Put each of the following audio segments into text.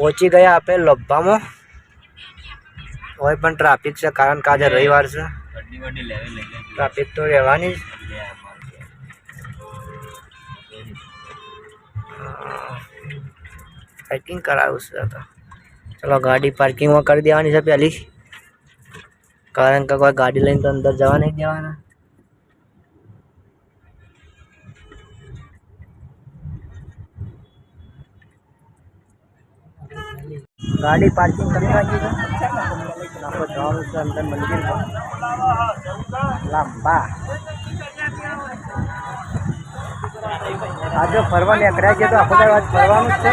પહોંચી ગયા આપણે લોભામાં હોય પણ ટ્રાફિક છે કારણ કે આજે રવિવાર છે. વડી વડી લેવી લઈ લે ટ્રાફિક તો રહેવાની જ. પાર્કિંગ કરાવ્યું છે. તો. ચલો ગાડી પાર્કિંગમાં કરી દેવાની છે પહેલી. કારણ કે કોઈ ગાડી લઈને તો અંદર જવા નહીં દેવાના. ગાડી પાર્કિંગ કરી નાખી છે. આપણે જવાનું છે અંદર મંદિર લાંબા. આજે ફરવા નીકળ્યા છે તો આપણે આજ ફરવાનું છે.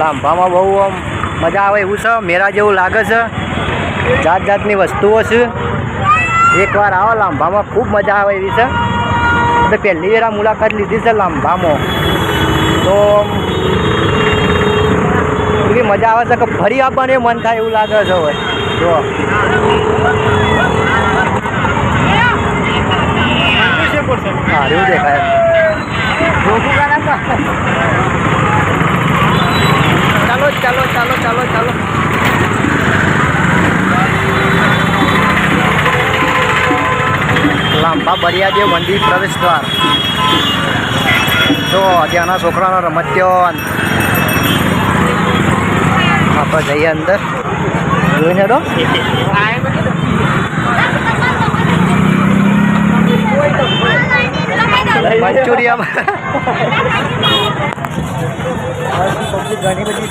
લાંબામાં બહુ આમ મજા આવે એવું છે. મેરા જેવું લાગે છે. જાત જાતની વસ્તુઓ છે. એકવાર આવો, લાંબામાં ખૂબ મજા આવે એવી છે. તો પહેલી વાર મુલાકાત લીધી છે લાંબામાં. તો એવી મજા આવે છે કે ફરી આવવાનું મન થાય એવું લાગે છે હવે. જો. સારું દેખાય. ચાલો ચાલો ચાલો ચાલો ચાલો. લાંબા બરિયાદેવ મંદિર પ્રવેશ દ્વાર. તો ત્યાંના છોકરાનો રમત્યો આપણે જઈએ અંદર. જોઈને તો ઘણી બધી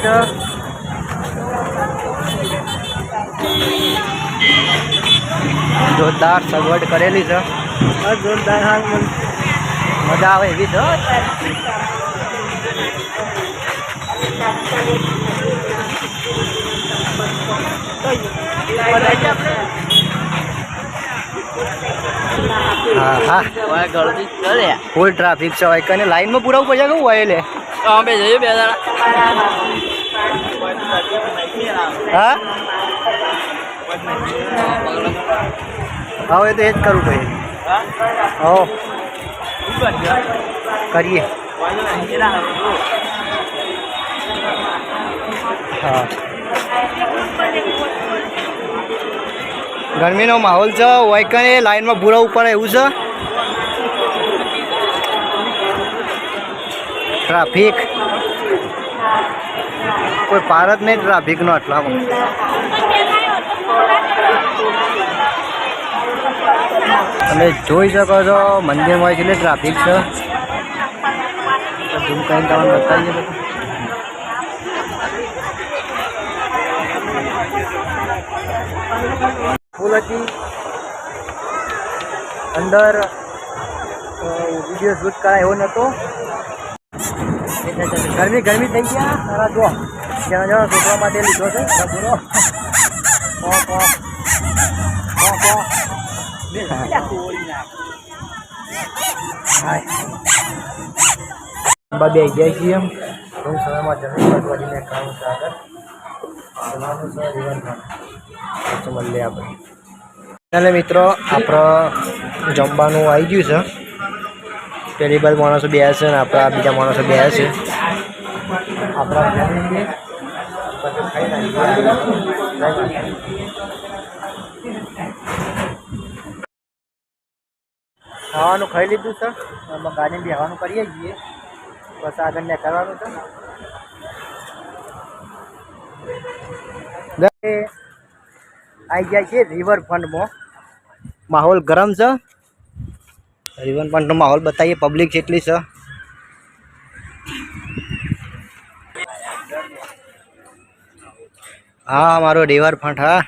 જોરદાર સગવડ કરેલી છે. જોરદાર મજા આવે એવી તો ફૂલ ટ્રાફિક છે હોય કને લાઈનમાં પૂરાવું પડશે કેવું હોય એટલે અમે જઈએ બે હા? હવે તો એ જ કરવું પડે. હો કરીએ હા ગરમીનો માહોલ છે હોય કને લાઈનમાં પુરાવું ઉપર એવું છે. ટ્રાફિક. કોઈ પાર જ નહીં ટ્રાફિકનો આટલામાં. તમે જોઈ શકો છો, મંદિરમાં કેટલી ટ્રાફિક છે. ઝૂમ કરીને તમને બતાવીએ ફૂલ અંદર વીડિયો શૂટ કરાય એવો નહોતો ગરમી ગરમી થઈ ગયા. તારા જો, ત્યાં જણા છોકરા માટે લીધો છે. પૂરો બે ગયા છીએ એમ. ટૂંક સમયમાં જમીન પટવાડીને કામ છે આગળ. મળીએ આપણે. ચાલે મિત્રો, આપણો જમવાનું આવી ગયું છે. પેલી બાજુ માણસો બે છે ને આપણા બીજા માણસો બે છે. આપણા. ખાવાનું ખાઈ લીધું છે. એમાં ગાડી બેહવાનું કરીએ છીએ. બસ આગળ ને કરવાનું છે. આવી જાય છે રિવરફ્રન્ટમાં. માહોલ ગરમ છે? રિવરફ્રન્ટનો માહોલ બતાવીએ પબ્લિક જેટલી છે. હા મારો રિવરફ્રન્ટ હા.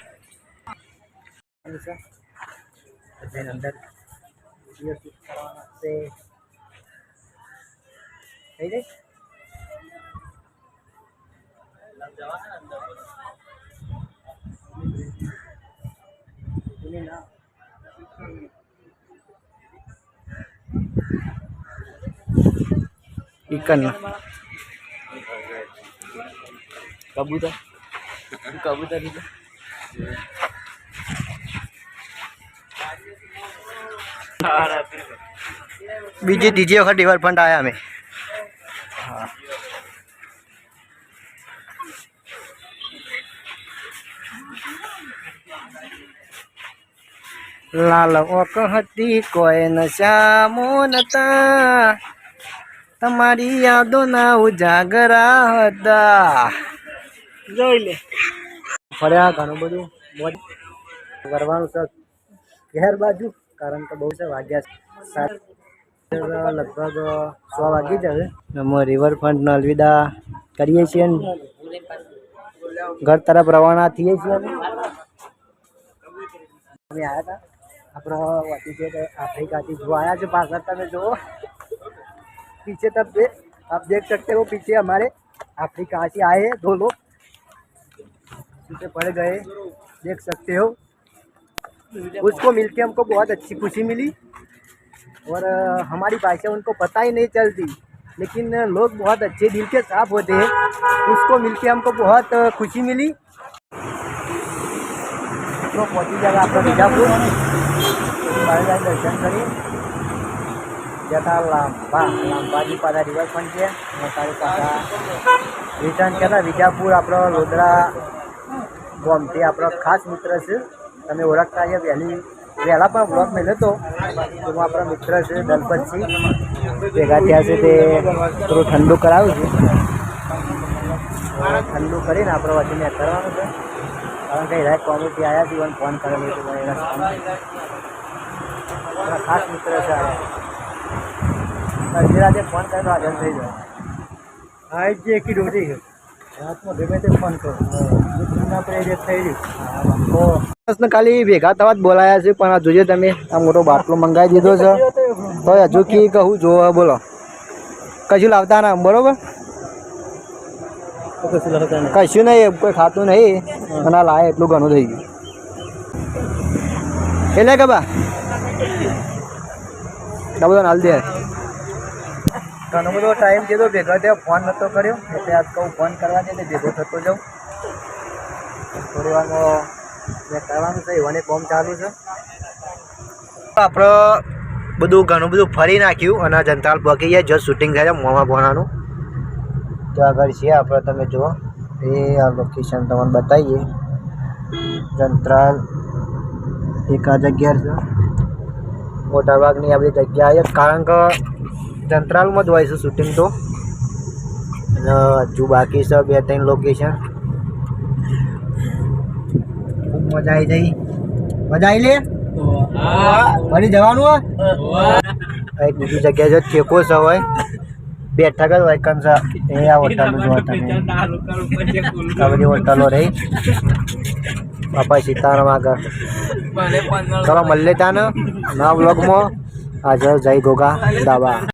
અંદર વીડિયો શૂટ કરવાના છે થઈ જાય ચિકન કબૂતર કબૂતર લીધું બીજી ત્રીજી વખત રિવરફ્રન્ટ આવ્યા અમે. લાલ ઓક હતી કોઈ નશામો નતા. તમારી યાદોના ઉજાગરા હતા. જોઈ લે. ફર્યા ઘણું બધું. કરવાનું છે. ઘેર બાજુ કારણ કે બહુ છે, વાગ્યા સાત લગભગ સો વાગી જશે. અમે રિવરફ્રન્ટનો અલવિદા કરીએ છીએ ઘર તરફ રવાના થઈએ છીએ અમે. આવ્યા હતા. આપણો વધી આફ્રિકાથી જો આવ્યા છે પાછળ, તમે જુઓ. પીછે तब दे आप देख सकते પીછે અમારે આફ્રિકાથી આયે ધોલો आए हैं दो लोग पीछे पड़ उसको मिलके हमको बहुत अच्छी खुशी मिली और अ, हमारी भाषा उनको पता ही नहीं चलती लेकिन लोग बहुत अच्छे दिल के साफ होते हैं उसको मिलके हमको बहुत अ, खुशी मिली तो पहुंची जाएगा आपका बीजापुर बारे जाए दर्शन करिए જતા લાંબા લાંબાજી પાછા રિવરફ્રન્ટ છે અને તારી પાછા રિટર્ન કહેતા વિજાપુર આપણો લોદરા ગોમથી આપણો ખાસ મિત્ર છે તમે ઓળખતા અહીંયા વહેલી વહેલા પણ બ્લોગ મેળ્યો હતો. એમાં આપણા મિત્ર છે દલપતસિંહ. ભેગા થયા છે તે થોડું ઠંડુ કરાવ્યું છે. ઠંડુ કરીને આપણે વચ્ચે કરવાનું છે. કારણ કે હેરાય કોમેડી આવ્યા છે મને ફોન કરેલો છે મને એના ખાસ મિત્ર છે. અડધી રાતે ફોન કરે તો હાજર થઈ જાય. હા એ જે કીધું છે. રાતમાં ગમે તે ફોન કરો આપણે થઈ રહ્યું ખાલી ભેગા થવા જ બોલાયા છે, પણ આ તમે આ મોટો બાટલો મંગાવી દીધો છે. તો હજુ કી કહું, જો બોલો. કશું લાવતા ના, બરોબર? કશું નહીં કોઈ ખાતું નહીં. અને આ લાય એટલું ઘણું થઈ ગયું. એટલે કે બા? બધો હાલ દે. ઘણો બધો ટાઈમ કીધો ભેગો થયો ફોન નહોતો કર્યો. એટલે આજ કહું ફોન કરવા દે ભેગો થતો જાઉં. થોડી વારમાં કરવાનું છે ફોર્મ ચાલુ છે. આપણે બધું ઘણું બધું ફરી નાખ્યું અને જનતાલ પકી ગયા જો શૂટિંગ થાય મોમા ભોણાનું ત્યાં આગળ છે આપણે, તમે જુઓ. એ આ લોકેશન તમને બતાવીએ. જંત્રાલ એક આ જગ્યા છે. મોટાભાગની આ બધી જગ્યા કારણ કે જંત્રાલમાં જ હોય છે શૂટિંગ તો. અને હજુ બાકી છે બે ત્રણ લોકેશન ખૂબ મજા આવી જઈ. મજા આવી લે? ફરી જવાનું એક બીજી જગ્યા છે ચેકો છે હોય બેઠક જ હોય કમ એ આ હોટલ જો તમે. આ બધી હોટલો રહી. બાપા સીતારામ આગળ. ચલો મળીએ ત્યાં નવા બ્લોગમાં આજે જય ગોગા દાબા.